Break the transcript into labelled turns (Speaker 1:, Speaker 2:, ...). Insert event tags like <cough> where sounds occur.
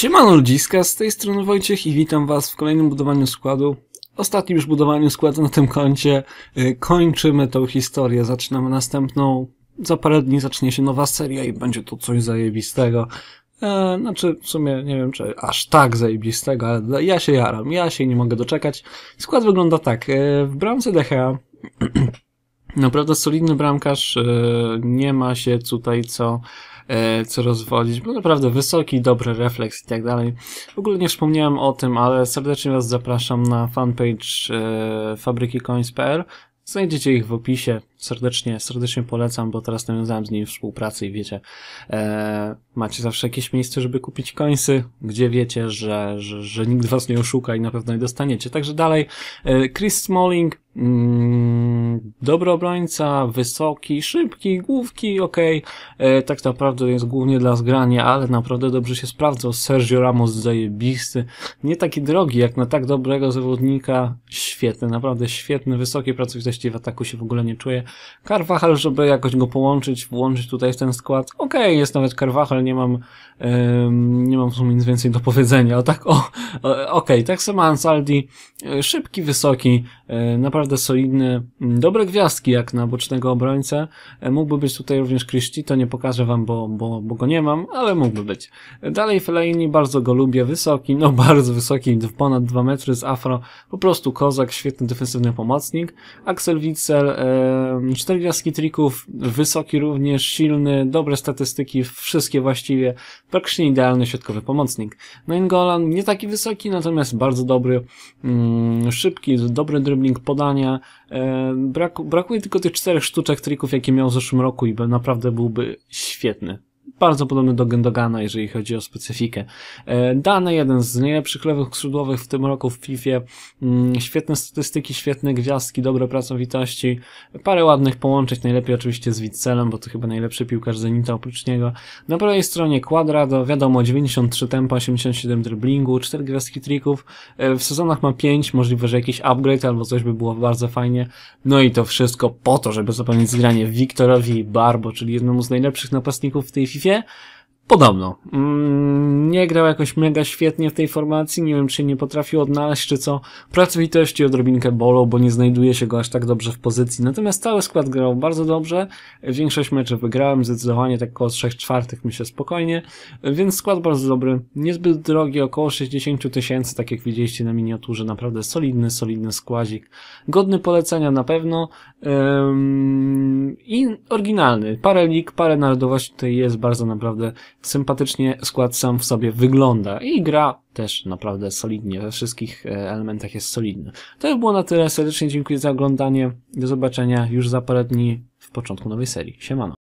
Speaker 1: Siemano ludziska, z tej strony Wojciech i witam was w kolejnym budowaniu składu. Ostatnim już budowaniu składu na tym koncie. Y, Kończymy tą historię, zaczynamy następną. Za parę dni zacznie się nowa seria i będzie to coś zajebistego. E, znaczy, w sumie nie wiem, czy aż tak zajebistego, ale ja się jaram, ja się nie mogę doczekać. Skład wygląda tak. E, w bramce DHA <clears throat> naprawdę solidny bramkarz, e, nie ma się tutaj co e, co rozwodzić, bo naprawdę wysoki, dobry refleks i tak dalej. W ogóle nie wspomniałem o tym, ale serdecznie Was zapraszam na fanpage e, fabrykicoins.pl. Znajdziecie ich w opisie. Serdecznie, serdecznie polecam, bo teraz nawiązałem z nimi współpracę i wiecie, e, macie zawsze jakieś miejsce, żeby kupić końsy, gdzie wiecie, że, że, że nikt was nie oszuka i na pewno je dostaniecie. Także dalej, e, Chris Smalling, mm, dobry obrońca, wysoki, szybki, główki, okej, e, tak naprawdę jest głównie dla zgrania, ale naprawdę dobrze się sprawdzał. Sergio Ramos zajebisty, nie taki drogi jak na tak dobrego zawodnika, świetny, naprawdę świetny, wysokiej pracowitości w ataku się w ogóle nie czuje. Carvajal, żeby jakoś go połączyć, włączyć tutaj w ten skład. Okej, jest nawet Carvajal, nie mam, em, nie mam w sumie nic więcej do powiedzenia. O tak, o, o okej, tak samo Ansaldi, e, szybki, wysoki, e, naprawdę solidny, m, dobre gwiazdki jak na bocznego obrońcę. E, Mógłby być tutaj również Christie, to nie pokażę wam, bo, bo, bo go nie mam, ale mógłby być. Dalej Fellaini, bardzo go lubię, wysoki, no <laughs> bardzo wysoki, ponad 2 metry z afro, po prostu kozak, świetny defensywny pomocnik. Axel Witsel, e, cztery gwiazdki trików, wysoki również, silny, dobre statystyki, wszystkie właściwie, praktycznie idealny środkowy pomocnik. Nainggolan nie taki wysoki, natomiast bardzo dobry, mm, szybki, dobry dribbling podania, e, braku, brakuje tylko tych czterech sztuczek trików, jakie miał w zeszłym roku i naprawdę byłby świetny bardzo podobny do Gendogana, jeżeli chodzi o specyfikę. E, Dane, jeden z najlepszych lewych skrzydłowych w tym roku w FIFA. Mm, Świetne statystyki, świetne gwiazdki, dobre pracowitości, parę ładnych połączeń, najlepiej oczywiście z Witzelem, bo to chyba najlepszy piłkarz Zenita oprócz niego. Na prawej stronie Quadrado, wiadomo, 93 tempa, 87 driblingu, 4 gwiazdki trików. E, W sezonach ma 5, możliwe, że jakiś upgrade albo coś by było bardzo fajnie. No i to wszystko po to, żeby zapewnić zgranie Wiktorowi Barbo, czyli jednemu z najlepszych napastników w tej FIFA. FIFA Podobno. Mm, nie grał jakoś mega świetnie w tej formacji, nie wiem czy nie potrafił odnaleźć, czy co. Pracowitości odrobinkę bolą, bo nie znajduje się go aż tak dobrze w pozycji. Natomiast cały skład grał bardzo dobrze. Większość meczów wygrałem, zdecydowanie tak około 3 czwartych myślę spokojnie. Więc skład bardzo dobry, niezbyt drogi, około 60 tysięcy, tak jak widzieliście na miniaturze. Naprawdę solidny, solidny składzik. Godny polecenia na pewno. I oryginalny. Parę lig, parę narodowości tutaj jest, bardzo naprawdę sympatycznie skład sam w sobie wygląda i gra też naprawdę solidnie, we wszystkich e, elementach jest solidny. To by było na tyle, serdecznie dziękuję za oglądanie, do zobaczenia już za parę dni w początku nowej serii. Siemano.